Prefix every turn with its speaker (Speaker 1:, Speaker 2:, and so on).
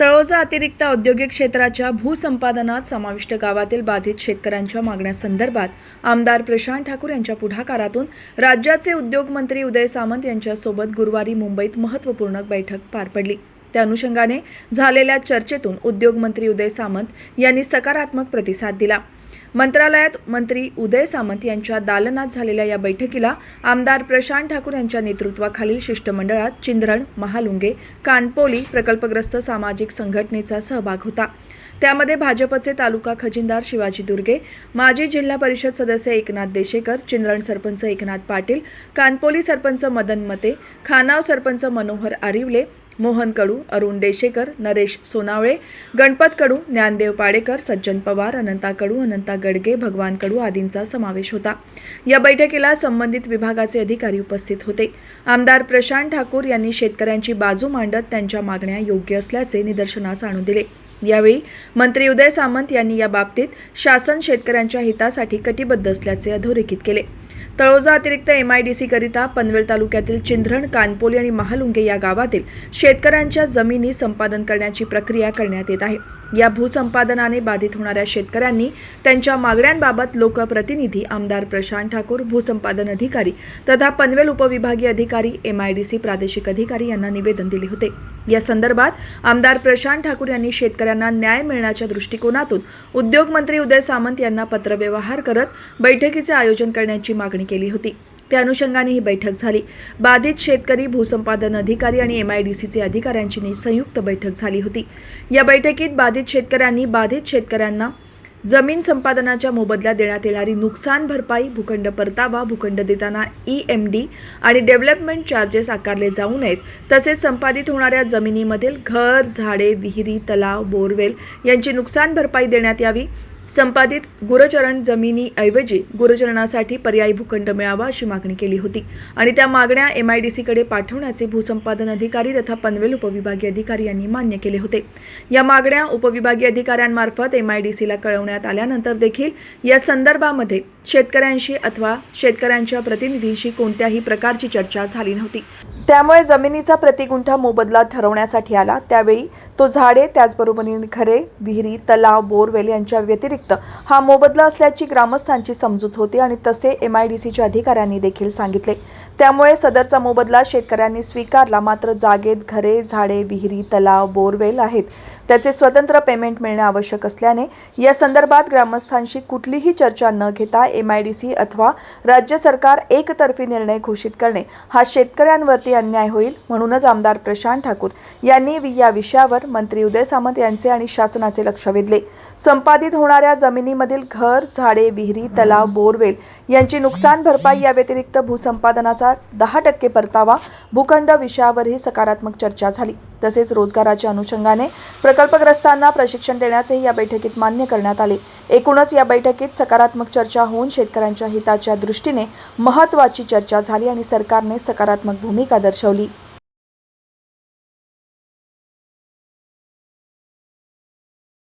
Speaker 1: तळोजा अतिरिक्त औद्योगिक क्षेत्राच्या भूसंपादनात समाविष्ट गावातील बाधित शेतकऱ्यांच्या मागण्यासंदर्भात आमदार प्रशांत ठाकूर यांच्या पुढाकारातून राज्याचे उद्योगमंत्री उदय सामंत यांच्यासोबत गुरुवारी मुंबईत महत्त्वपूर्ण बैठक पार पडली. त्या अनुषंगाने झालेल्या चर्चेतून उद्योगमंत्री उदय सामंत यांनी सकारात्मक प्रतिसाद दिला. मंत्रालयात मंत्री उदय सामंत यांच्या दालनात झालेल्या या बैठकीला आमदार प्रशांत ठाकूर यांच्या नेतृत्वाखालील शिष्टमंडळात चिंधरण महालुंगे कानपोली प्रकल्पग्रस्त सामाजिक संघटनेचा सहभाग होता. त्यामध्ये भाजपचे तालुका खजिनदार शिवाजी दुर्गे माजी जिल्हा परिषद सदस्य एकनाथ देशेकर चिंद्रण सरपंच एकनाथ पाटील कानपोली सरपंच मदन मते खानाव सरपंच मनोहर आरिवले मोहन कडू अरुण देशेकर नरेश सोनावळे गणपत कडू ज्ञानदेव पाडेकर सज्जन पवार अनंता कडू अनंता गडगे भगवान कडू आदींचा समावेश होता. या बैठकीला संबंधित विभागाचे अधिकारी उपस्थित होते. आमदार प्रशांत ठाकूर यांनी शेतकऱ्यांची बाजू मांडत त्यांच्या मागण्या योग्य असल्याचे निदर्शनास आणून दिले. यावेळी मंत्री उदय सामंत यांनी या बाबतीत शासन शेतकऱ्यांच्या हितासाठी कटिबद्ध असल्याचे अधोरेखित केले. तळोजा अतिरिक्त एम आय डी सीकरिता पनवेल तालुक्यातील चिंधरण कानपोली आणि महालुंगे या गावातील शेतकऱ्यांच्या जमिनी संपादन करण्याची प्रक्रिया करण्यात येत आहे. या भूसंपादनाने बाधित होणाऱ्या शेतकऱ्यांनी त्यांच्या मागण्यांबाबत लोकप्रतिनिधी आमदार प्रशांत ठाकूर भूसंपादन अधिकारी तथा पनवेल उपविभागीय अधिकारी एम आय डी सी प्रादेशिक अधिकारी यांना निवेदन दिले होते. या संदर्भात आमदार प्रशांत ठाकूर यांनी शेतकऱ्यांना न्याय मिळण्याच्या दृष्टिकोनातून उद्योगमंत्री उदय सामंत यांना पत्रव्यवहार करत बैठकीचे आयोजन करण्याची मागणी केली होती. त्या अनुषंगाने ही बैठक झाली. बाधित शेतकरी भूसंपादन अधिकारी आणि एम आय डी सीचे अधिकाऱ्यांची संयुक्त बैठक झाली होती. या बैठकीत बाधित शेतकऱ्यांनी बाधित शेतकऱ्यांना जमीन संपादनाच्या मोबदल्यात देण्यात येणारी नुकसान भरपाई भूखंड परतावा भूखंड देताना ई एम डी आणि डेव्हलपमेंट चार्जेस आकारले जाऊ नयेत. तसेच संपादित होणाऱ्या जमिनीमधील घर झाडे विहिरी तलाव बोरवेल यांची नुकसान भरपाई देण्यात यावी. संपादित गुरचरण जमिनीऐवजी गुरचरणासाठी पर्यायी भूखंड मिळावा अशी मागणी केली होती. आणि त्या मागण्या एम आय डी सीकडे पाठवण्याचे भूसंपादन अधिकारी तथा पनवेल उपविभागीय अधिकारी यांनी मान्य केले होते. या मागण्या उपविभागीय अधिकाऱ्यांमार्फत एम आय डी सीला कळवण्यात आल्यानंतर देखील या संदर्भामध्ये शेतकऱ्यांशी अथवा शेतकऱ्यांच्या प्रतिनिधींशी कोणत्याही प्रकारची चर्चा झाली नव्हती. त्यामुळे जमिनीचा प्रतिगुंठा मोबदला ठरवण्यासाठी आला. त्यावेळी तो झाडे त्याचबरोबरीने घरे विहिरी तलाव बोरवेल यांच्या व्यतिरिक्त हा मोबदला असल्याची ग्रामस्थांची समजूत होती आणि तसे एम आय डी सीच्या अधिकाऱ्यांनी देखील सांगितले. त्यामुळे सदरचा मोबदला शेतकऱ्यांनी स्वीकारला. मात्र जागेत घरे झाडे विहिरी तलाव बोरवेल आहेत. त्याचे स्वतंत्र पेमेंट मिळणे आवश्यक असल्याने या संदर्भात ग्रामस्थांशी कुठलीही चर्चा न घेता एम आय डी सी अथवा राज्य सरकार एकतर्फी निर्णय घोषित करणे हा शेतकऱ्यांवरती अन्याय होईल म्हणूनच आमदार प्रशांत ठाकूर यांनी या विषयावर मंत्री उदय सामंत यांचे आणि शासनाचे लक्ष वेधले. संपादित होणाऱ्या जमिनीमधील घर झाडे विहिरी तलाव बोरवेल यांची नुकसान भरपाई या व्यतिरिक्त भूसंपादनाचा दहा टक्के परतावा भूखंड विषयावरही सकारात्मक चर्चा झाली. तसेच रोजगाराच्या अनुषंगाने प्रकल्पग्रस्तांना प्रशिक्षण देण्याचेही या बैठकीत मान्य करण्यात आले. एकूणच या बैठकीत सकारात्मक चर्चा होऊन शेतकऱ्यांच्या हिताच्या दृष्टीने महत्त्वाची चर्चा झाली आणि सरकारने सकारात्मक भूमिका दर्शवली.